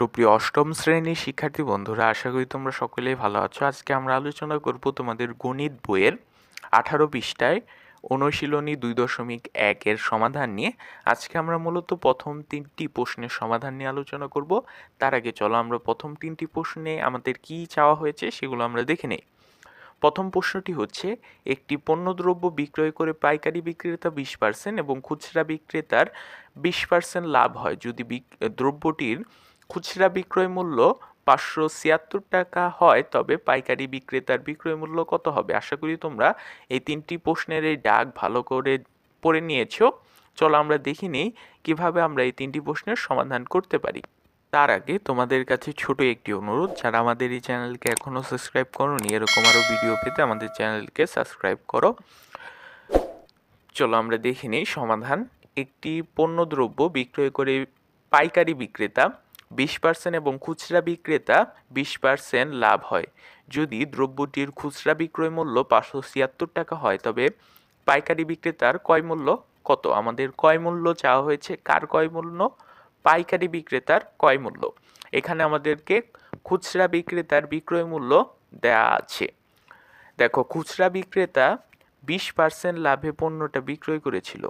সুপ্রিয় অষ্টম শ্রেণির শিক্ষার্থী বন্ধুরা, আশা করি তোমরা সকলেই ভালো আছো। আজকে আমরা আলোচনা করব তোমাদের গণিত বইয়ের আঠারো পৃষ্ঠায় অনুশীলনী দুই দশমিক একের সমাধান নিয়ে। আজকে আমরা মূলত প্রথম তিনটি প্রশ্নের সমাধান নিয়ে আলোচনা করব। তার আগে চলো আমরা প্রথম তিনটি প্রশ্নে আমাদের কি চাওয়া হয়েছে সেগুলো আমরা দেখে নেই। প্রথম প্রশ্নটি হচ্ছে, একটি পণ্যদ্রব্য বিক্রয় করে পাইকারি বিক্রেতা বিশ পার্সেন্ট এবং খুচরা বিক্রেতার বিশ পার্সেন্ট লাভ হয় যদি দ্রব্যটির খুচরা বিক্রয় মূল্য পাঁচশো ছিয়াত্তর টাকা হয়, তবে পাইকারি বিক্রেতার বিক্রয় মূল্য কত হবে? আশা করি তোমরা এই তিনটি প্রশ্নের এই ডাক ভালো করে পড়ে নিয়েছো। চলো আমরা দেখি নেই কীভাবে আমরা এই তিনটি প্রশ্নের সমাধান করতে পারি। তার আগে তোমাদের কাছে ছোট একটি অনুরোধ, যারা আমাদের এই চ্যানেলকে এখনও সাবস্ক্রাইব করোনি, এরকম আরও ভিডিও পেতে আমাদের চ্যানেলকে সাবস্ক্রাইব করো। চলো আমরা দেখে নিই সমাধান। একটি পণ্যদ্রব্য বিক্রয় করে পাইকারি বিক্রেতা বিশ পার্সেন্ট এবং খুচরা বিক্রেতা বিশ পার্সেন্ট লাভ হয়। যদি দ্রব্যটির খুচরা বিক্রয় মূল্য পাঁচশো ছিয়াত্তর টাকা হয়, তবে পাইকারি বিক্রেতার ক্রয় মূল্য কত? আমাদের ক্রয় মূল্য চাওয়া হয়েছে কার ক্রয় মূল্য? পাইকারি বিক্রেতার ক্রয় মূল্য। এখানে আমাদেরকে খুচরা বিক্রেতার বিক্রয় মূল্য দেয়া আছে। দেখো, খুচরা বিক্রেতা বিশ পার্সেন্ট লাভে পণ্যটা বিক্রয় করেছিল।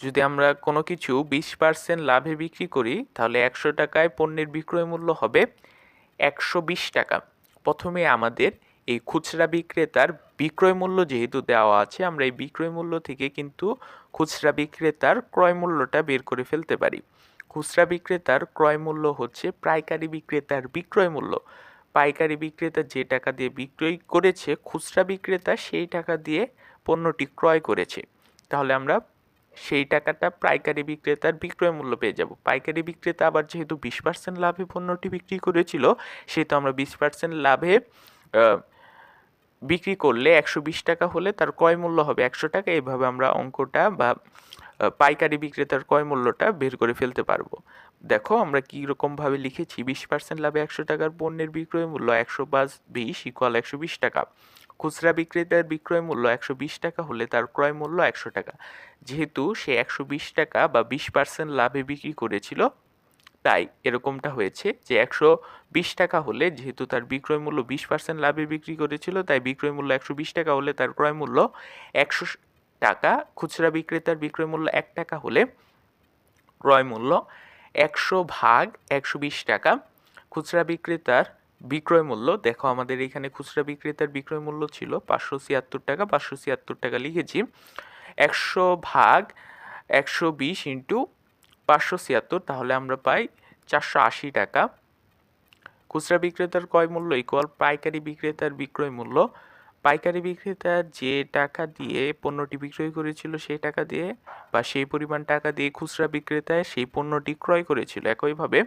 যদি আমরা কোনো কিছু বিশ পার্সেন্ট লাভে বিক্রি করি, তাহলে একশো টাকায় পণ্যের বিক্রয় মূল্য হবে একশো বিশ টাকা। প্রথমে আমাদের এই খুচরা বিক্রেতার বিক্রয় মূল্য যেহেতু দেওয়া আছে, আমরা এই বিক্রয় মূল্য থেকে কিন্তু খুচরা বিক্রেতার ক্রয় মূল্যটা বের করে ফেলতে পারি। খুচরা বিক্রেতার ক্রয় মূল্য হচ্ছে পাইকারি বিক্রেতার বিক্রয় মূল্য। পাইকারি বিক্রেতা যে টাকা দিয়ে বিক্রয় করেছে, খুচরা বিক্রেতা সেই টাকা দিয়ে পণ্যটি ক্রয় করেছে। তাহলে আমরা সেই টাকাটা পাইকারি বিক্রেতার বিক্রয় মূল্য পেয়ে যাব। পাইকারি বিক্রেতা আবার যেহেতু বিশ পার্সেন্ট লাভে পণ্যটি বিক্রি করেছিল, সেহেতু আমরা বিশ পার্সেন্ট লাভে বিক্রি করলে একশো বিশ টাকা হলে তার ক্রয় মূল্য হবে একশো টাকা। এইভাবে আমরা অঙ্কটা বা পাইকারি বিক্রেতার ক্রয় মূল্যটা বের করে ফেলতে পারব। দেখো আমরা কী রকমভাবে লিখেছি, বিশ পার্সেন্ট লাভে একশো টাকার পণ্যের বিক্রয় মূল্য একশো পাঁচ বিশ ইকুয়াল একশো বিশ টাকা। খুচরা বিক্রেতার বিক্রয় মূল্য একশো বিশ টাকা হলে তার ক্রয় মূল্য একশো টাকা। যেহেতু সে একশো বিশ টাকা বা বিশ পার্সেন্ট লাভে বিক্রি করেছিল, তাই এরকমটা হয়েছে যে একশো বিশ টাকা হলে যেহেতু তার বিক্রয় মূল্য বিশ পার্সেন্ট লাভে বিক্রি করেছিল, তাই বিক্রয় মূল্য একশো বিশ টাকা হলে তার ক্রয় মূল্য একশো টাকা, খুচরা বিক্রেতার বিক্রয় মূল্য এক টাকা হলে ক্রয় মূল্য একশো ভাগ একশো বিশ টাকা, খুচরা বিক্রেতার বিক্রয় মূল্য, দেখো আমাদের এখানে খুচরা বিক্রেতার বিক্রয় মূল্য ছিল পাঁচশো ছিয়াত্তর টাকা, পাঁচশো ছিয়াত্তর টাকা লিখেছি। একশো ভাগ একশো বিশ ইন্টু পাঁচশো ছিয়াত্তর, তাহলে আমরা পাই চারশো আশি টাকা। খুচরা বিক্রেতার ক্রয় মূল্য ইকুয়াল পাইকারি বিক্রেতার বিক্রয় মূল্য। পাইকারি বিক্রেতা যে টাকা দিয়ে পণ্যটি বিক্রয় করেছিল সেই টাকা দিয়ে বা সেই পরিমাণ টাকা দিয়ে খুচরা বিক্রেতায় সেই পণ্যটি ক্রয় করেছিল। একইভাবে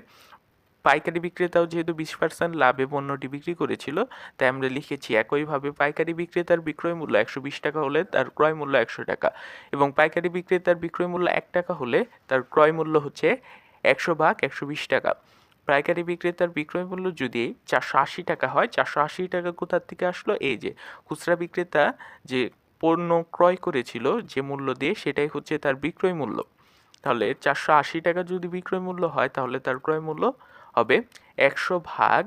পাইকারি বিক্রেতাও যেহেতু বিশ পার্সেন্ট লাভে পণ্যটি বিক্রি করেছিল, তাই আমরা লিখেছি একইভাবে পাইকারি বিক্রেতার বিক্রয় মূল্য একশো বিশ টাকা হলে তার ক্রয় মূল্য একশো টাকা এবং পাইকারি বিক্রেতার বিক্রয় মূল্য এক টাকা হলে তার ক্রয় মূল্য হচ্ছে একশো ভাগ একশো বিশ টাকা। পাইকারি বিক্রেতার বিক্রয় মূল্য যদি চারশো আশি টাকা হয়, চারশো আশি টাকা কোথার থেকে আসলো? এই যে খুচরা বিক্রেতা যে পণ্য ক্রয় করেছিল, যে মূল্য দিয়ে সেটাই হচ্ছে তার বিক্রয় মূল্য। তাহলে চারশো আশি টাকা যদি বিক্রয় মূল্য হয়, তাহলে তার ক্রয় মূল্য হবে একশো ভাগ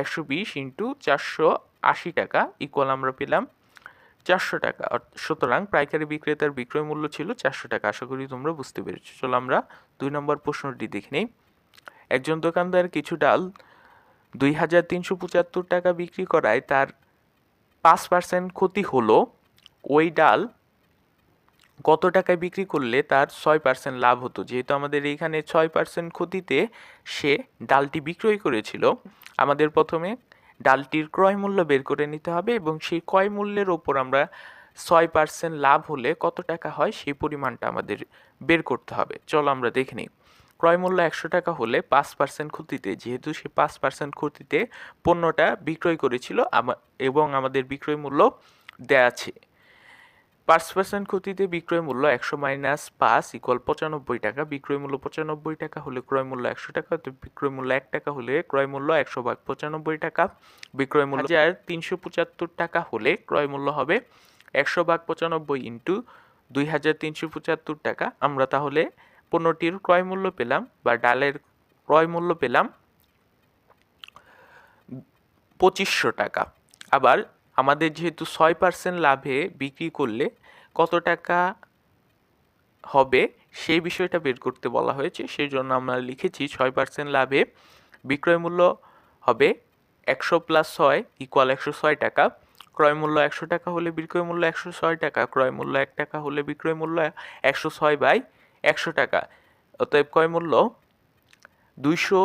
একশো বিশ ইন্টু চারশো আশি টাকা ইকুয়াল আমরা পেলাম চারশো টাকা। সুতরাং পাইকারি বিক্রেতার বিক্রয় মূল্য ছিল চারশো টাকা। আশা করি তোমরা বুঝতে পেরেছ। চলো আমরা দুই নম্বর প্রশ্নটি দেখে নিই। একজন দোকানদার কিছু ডাল দুই হাজার তিনশো পঁচাত্তর টাকা বিক্রি করায় তার পাঁচ পার্সেন্ট ক্ষতি হলো। ওই ডাল কত টাকায় বিক্রি করলে তার ছয় পার্সেন্ট লাভ হতো? যেহেতু আমাদের এইখানে ছয় পার্সেন্ট ক্ষতিতে সে ডালটি বিক্রয় করেছিল, আমাদের প্রথমে ডালটির ক্রয় মূল্য বের করে নিতে হবে এবং সেই ক্রয় মূল্যের ওপর আমরা ছয় পার্সেন্ট লাভ হলে কত টাকা হয় সেই পরিমাণটা আমাদের বের করতে হবে। চলো আমরা দেখে নিই। ক্রয় মূল্য একশো টাকা হলে পাঁচ পার্সেন্ট ক্ষতিতে, যেহেতু সে পাঁচ পার্সেন্ট ক্ষতিতে পণ্যটা বিক্রয় করেছিল এবং আমাদের বিক্রয় মূল্য দেয়া আছে। পাঁচ পার্সেন্ট ক্ষতিতে বিক্রয় মূল্য একশো মাইনাস পাঁচ ইকুয়াল পঁচানব্বই টাকা বিক্রয় মূল্য পঁচানব্বই টাকা হলে ক্রয় মূল্য একশো টাকা তো বিক্রয় মূল্য এক টাকা হলে ক্রয় মূল্য একশো ভাগ পঁচানব্বই টাকা বিক্রয় মূল্য হাজার তিনশো পঁচাত্তর টাকা হলে ক্রয় মূল্য হবে একশো ভাগ পঁচানব্বই ইন্টু দুই হাজার তিনশো পঁচাত্তর টাকা। আমরা তাহলে পণ্যটির ক্রয় মূল্য পেলাম বা ডালের ক্রয় মূল্য পেলাম পঁচিশশো টাকা। আবার আমাদের যেহেতু ছয় পার্সেন্ট লাভে বিক্রি করলে কত টাকা হবে সেই বিষয়টা বের করতে বলা হয়েছে। সেই জন্য আমরা লিখেছি ছয় পার্সেন্ট লাভে বিক্রয় মূল্য হবে একশো প্লাস ছয় ইকুয়াল একশো ছয় টাকা। ক্রয় মূল্য একশো টাকা হলে বিক্রয় মূল্য একশো ছয় টাকা, ক্রয় মূল্য এক টাকা হলে বিক্রয় মূল্য একশো ছয় বাই একশো টাকা। অতএব ক্রয় মূল্য দুইশো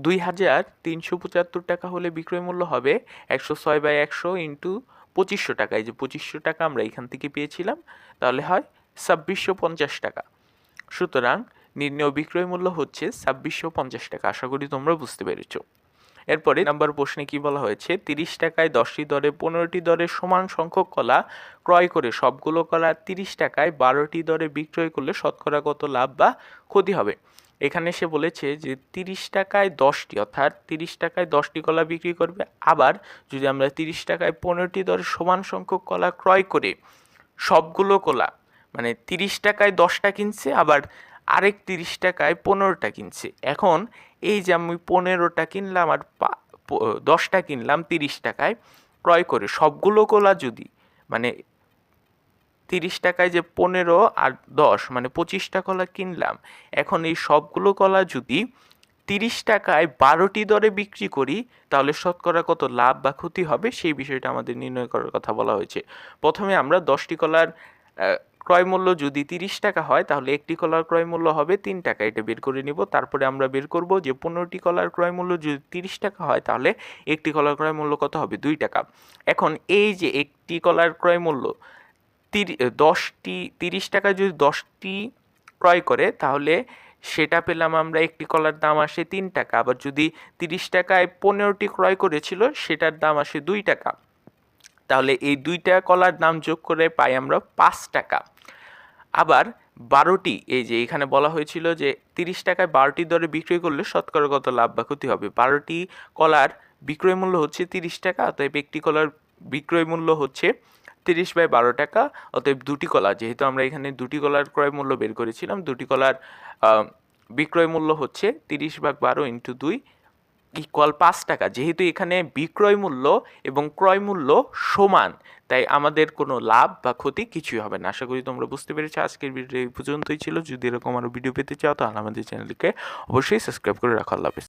দুই হাজার তিনশো পঁচাত্তর টাকা হলে বিক্রয় মূল্য হবে একশো ছয় বাই একশো ইন্টু পঁচিশশো টাকা। এই যে পঁচিশশো টাকা আমরা এখান থেকে পেয়েছিলাম, তাহলে হয় ছাব্বিশশো পঞ্চাশ টাকা। সুতরাং নির্ণয় বিক্রয় মূল্য হচ্ছে ছাব্বিশশো পঞ্চাশ টাকা। আশা করি তোমরা বুঝতে পেরেছ। এরপরে নাম্বার প্রশ্নে কি বলা হয়েছে? তিরিশ টাকায় দশটি দরে পনেরোটি দরে সমান সংখ্যক কলা ক্রয় করে সবগুলো কলা তিরিশ টাকায় বারোটি দরে বিক্রয় করলে শতকরা কত লাভ বা ক্ষতি হবে? এখানে সে বলেছে যে তিরিশ টাকায় দশটি, অর্থাৎ তিরিশ টাকায় দশটি কলা বিক্রি করবে। আবার যদি আমরা তিরিশ টাকায় পনেরোটি দর সমান সংখ্যক কলা ক্রয় করে, সবগুলো কলা মানে তিরিশ টাকায় দশটা কিনছে, আবার আরেক তিরিশ টাকায় পনেরোটা কিনছে। এখন এই যে আমি পনেরোটা কিনলাম আর দশটা কিনলাম তিরিশ টাকায় ক্রয় করে, সবগুলো কলা যদি মানে তিরিশ টাকায় যে পনেরো আর দশ মানে পঁচিশটা কলা কিনলাম এখন এই সবগুলো কলা যদি তিরিশ টাকায় বারোটি দরে বিক্রি করি তাহলে শতকরা কত লাভ বা ক্ষতি হবে? সেই বিষয়টা আমাদের নির্ণয় করার কথা বলা হয়েছে। প্রথমে আমরা দশটি কলার আহ, ক্রয় মূল্য যদি তিরিশ টাকা হয় তাহলে একটি কলার ক্রয় মূল্য হবে তিন টাকা। এটা বের করে নিব। তারপরে আমরা বের করব যে পনেরোটি কলার ক্রয় মূল্য যদি তিরিশ টাকা হয় তাহলে একটি কলার ক্রয় মূল্য কত হবে? দুই টাকা। এখন এই যে একটি কলার ক্রয় মূল্য তিরি দশটি, তিরিশ টাকা যদি দশটি ক্রয় করে, তাহলে সেটা পেলাম আমরা একটি কলার দাম আসে তিন টাকা। আবার যদি তিরিশ টাকায় পনেরোটি ক্রয় করেছিল, সেটার দাম আসে দুই টাকা। তাহলে এই দুইটা কলার দাম যোগ করে পাই আমরা পাঁচ টাকা। আবার বারোটি, এই যে এখানে বলা হয়েছিল যে তিরিশ টাকায় বারোটি দরে বিক্রি করলে শতকরা কত লাভ বা ক্ষতি হবে। বারোটি কলার বিক্রয় মূল্য হচ্ছে তিরিশ টাকা, অতএব একটি কলার বিক্রয় মূল্য হচ্ছে তিরিশ বাই বারো টাকা, অতএব দুটি কলা যেহেতু আমরা এখানে দুটি কলার ক্রয় মূল্য বের করেছিলাম, দুটি কলার বিক্রয় মূল্য হচ্ছে তিরিশ ভাগ বারো ইন্টু দুই ইকুয়াল পাঁচ টাকা। যেহেতু এখানে বিক্রয় মূল্য এবং ক্রয় মূল্য সমান, তাই আমাদের কোনো লাভ বা ক্ষতি কিছুই হবে না। আশা করি তোমরা বুঝতে পেরেছ। আজকের ভিডিও এই পর্যন্তই ছিল। যদি এরকম আরও ভিডিও পেতে চাও, তাহলে আমাদের চ্যানেলকে অবশ্যই সাবস্ক্রাইব করে রাখো। আল্লাহ